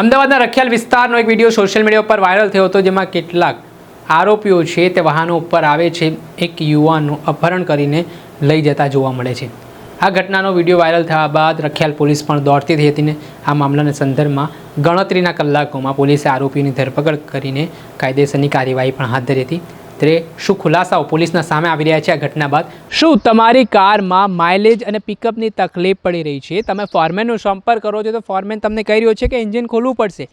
અમદાવાદના રખિયાલ વિસ્તારનો એક વીડિયો સોશિયલ મીડિયા ઉપર વાયરલ થયો હતો, જેમાં કેટલાક આરોપીઓ છે તે વાહનો ઉપર આવે છે, એક યુવાનનું અપહરણ કરીને લઈ જતા જોવા મળે છે. આ ઘટનાનો વીડિયો વાયરલ થયા બાદ રખિયાલ પોલીસ પણ દોડતી થઈ હતી ને આ મામલાના સંદર્ભમાં ગણતરીના કલાકોમાં પોલીસે આરોપીની ધરપકડ કરીને કાયદેસરની કાર્યવાહી પણ હાથ ધરી હતી. ત્યારે શું ખુલાસાઓ પોલીસના સામે આવી રહ્યા છે આ ઘટના બાદ? શું તમારી કારમાં માઇલેજ અને પિકઅપની તકલીફ પડી રહી છે? તમે ફોરમેનનો સંપર્ક કરો છો તો ફોરમેન તમને કહી રહ્યો છે કે એન્જિન ખોલવું પડશે.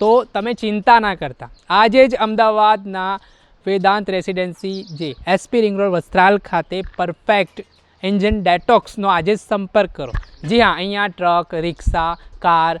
તો તમે ચિંતા ના કરતા. આજે જ અમદાવાદના વેદાંત રેસિડેન્સી જે એસપી રિંગ રોડ વસ્ત્રાલ ખાતે પરફેક્ટ એન્જિન ડેટોક્સનો આજે જ સંપર્ક કરો. જી હા, અહીંયા ટ્રક રિક્ષા કાર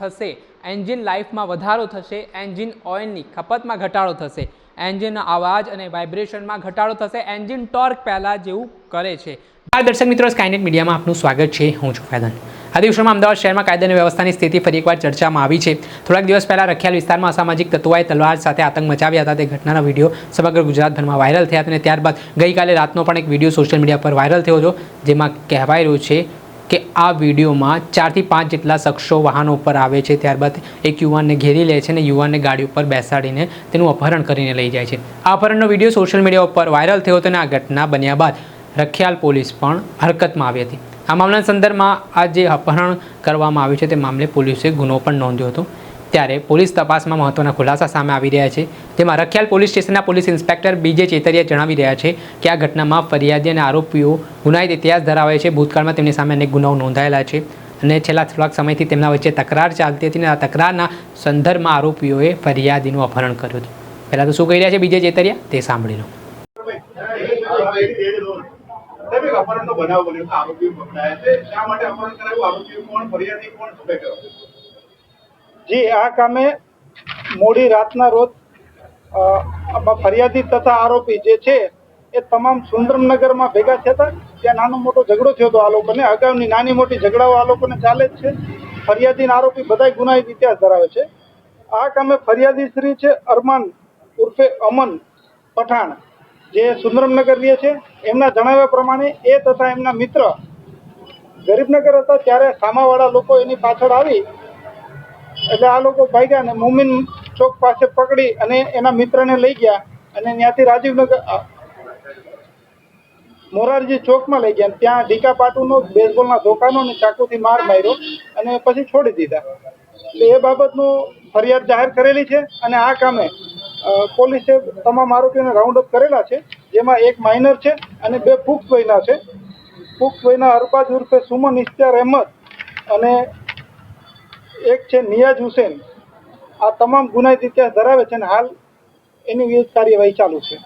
થશે. એન્જિન લાઈફમાં વધારો થશે. એન્જિન ઓઇલની ખપતમાં ઘટાડો થશે. એન્જિનના અવાજ અને વાઇબ્રેશનમાં ઘટાડો થશે. એન્જિન ટોર્ક પહેલાં જેવું કરે છે. આ દર્શક મિત્રો સ્કાયનેટ મીડિયામાં આપનું સ્વાગત છે. હું છું ફેદન આ દિવસોમાં અમદાવાદ શહેરમાં કાયદાની વ્યવસ્થાની સ્થિતિ ફરી એકવાર ચર્ચામાં આવી છે. થોડાક દિવસ પહેલાં રખિયાલ વિસ્તારમાં અસામાજિક તત્વોએ તલવાર સાથે આતંક મચાવ્યા હતા. તે ઘટનાના વીડિયો સમગ્ર ગુજરાતભરમાં વાયરલ થયા અને ત્યારબાદ ગઈકાલે રાતનો પણ એક વીડિયો સોશિયલ મીડિયા પર વાયરલ થયો હતો, જેમાં કહેવાય રહ્યું છે કે આ વિડીયોમાં ચારથી પાંચ જેટલા શખ્સો વાહનો ઉપર આવે છે, ત્યારબાદ એક યુવાનને ઘેરી લે છે અને યુવાનને ગાડી ઉપર બેસાડીને તેનું અપહરણ કરીને લઈ જાય છે. આ અપહરણનો વીડિયો સોશિયલ મીડિયા ઉપર વાયરલ થયો હતો અને આ ઘટના બન્યા બાદ રખિયાલ પોલીસ પણ હરકતમાં આવી હતી. આ મામલાના સંદર્ભમાં આ જે અપહરણ કરવામાં આવ્યું છે, તે મામલે પોલીસે ગુનો પણ નોંધ્યો હતો. ત્યારે પોલીસ તપાસમાં મહત્વના ખુલાસા સામે આવી રહ્યા છે જેમાં રખિયાલ પોલીસ સ્ટેશનના police inspector B J Chetariya જણાવી રહ્યા છે કે આ ઘટનામાં ફરિયાદી અને આરોપીઓ ગુનાહિત ઇતિહાસ ધરાવે છે ભૂતકાળમાં તેમની સામે અનેક ગુનાઓ નોંધાયેલા છે અને છેલ્લા થોડાક સમયથી તેમના વચ્ચે તકરાર ચાલતી હતી અને આ તકરારના સંદર્ભમાં આરોપીઓએ ફરિયાદીનું અપહરણ કર્યું હતું પહેલાં તો શું કહી રહ્યા છે બીજે ચેતરિયા તે સાંભળી લો આરોપીઓ પકડાયા છે. શા માટે અપહરણ કરાયું? આરોપીઓ કોણ? ફરિયાદી કોણ? શું? જી, આ કામે મોડી રાતના રોજ ફરિયાદી તથા આરોપી જે છે, એ તમામ સુંદરનગરમાં ભેગા થયા ત્યાં નાનો મોટો ઝઘડો થયો હતો આ લોકોને. અગાઉની નાની મોટી ઝઘડાઓ આ લોકોને ચાલે જ છે. ફરિયાદી આરોપી બધાય ગુનાહિત ઇતિહાસ ધરાવે છે. આ કામે ફરિયાદી શ્રી છે અરમાન ઉર્ફે અમન પઠાણ, જે સુંદરમનગર રહે છે. એમના જણાવ્યા પ્રમાણે એ તથા એમના મિત્ર ગરીબનગર હતા, ત્યારે સામાવાળા લોકો એની પાછળ આવી એટલે આ લોકો ભાગ્યા અને મોમિન ચોક પાસે પકડી અને એના મિત્રને લઈ ગયા અને ત્યાંથી રાજીવનગર મોરારજી ચોકમાં લઈ ગયા. ત્યાં ઢીકા પાટુનો બેઝબોલના ધોકાનો અને ચાકુથી માર માર્યો અને પછી છોડી દીધા. એટલે એ બાબતનું ફરિયાદ જાહેર કરેલી છે અને આ કામે પોલીસે તમામ આરોપીઓને રાઉન્ડ અપ કરેલા છે, જેમાં એક માઇનર છે અને બે પુખ્ત વયના છે. પુખ્ત વયના અરબાજ ઉર્ફે સુમન ઇશ્તિયાર અહેમદ અને એક છે નિયાજ હુસેન. આ તમામ ગુનાહિત ઇતિહાસ ધરાવે છે અને હાલ એની વિરુદ્ધ કાર્યવાહી ચાલુ છે?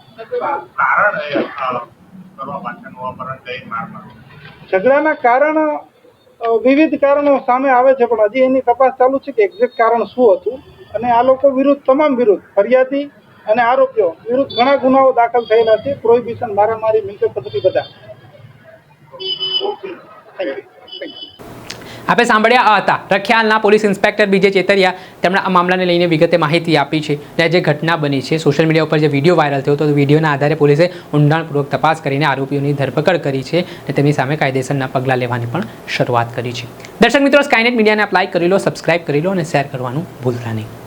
ઝઘડાના કારણ વિવિધ કારણો સામે આવે છે પણ હજી એની તપાસ ચાલુ છે કે એક્ઝેક્ટ કારણ શું હતું અને આ લોકો વિરુદ્ધ તમામ વિરુદ્ધ ફરિયાદી અને આરોપીઓ વિરુદ્ધ ઘણા ગુનાઓ દાખલ થયેલા છે. પ્રોહિબિશન મારામારી મિલકત પદ્ધતિ બધા. Thank you. આપણે સાંભળ્યા હતા. રખિયાલના પોલીસ ઇન્સ્પેક્ટર બીજે ચેતરિયા તેમણે આ મામલાને લઈને વિગતે માહિતી આપી છે અને જે ઘટના બની છે સોશિયલ મીડિયા ઉપર જે વીડિયો વાયરલ થયો હતો વિડીયોના આધારે પોલીસે ઊંડાણપૂર્વક તપાસ કરીને આરોપીઓની ધરપકડ કરી છે અને તેમની સામે કાયદેસરના પગલાં લેવાની પણ શરૂઆત કરી છે. દર્શક મિત્રો સ્કાયનેટ મીડિયાને આપ લાઇક કરી લો સબસ્ક્રાઇબ કરી લો અને શેર કરવાનું ભૂલતા નહીં.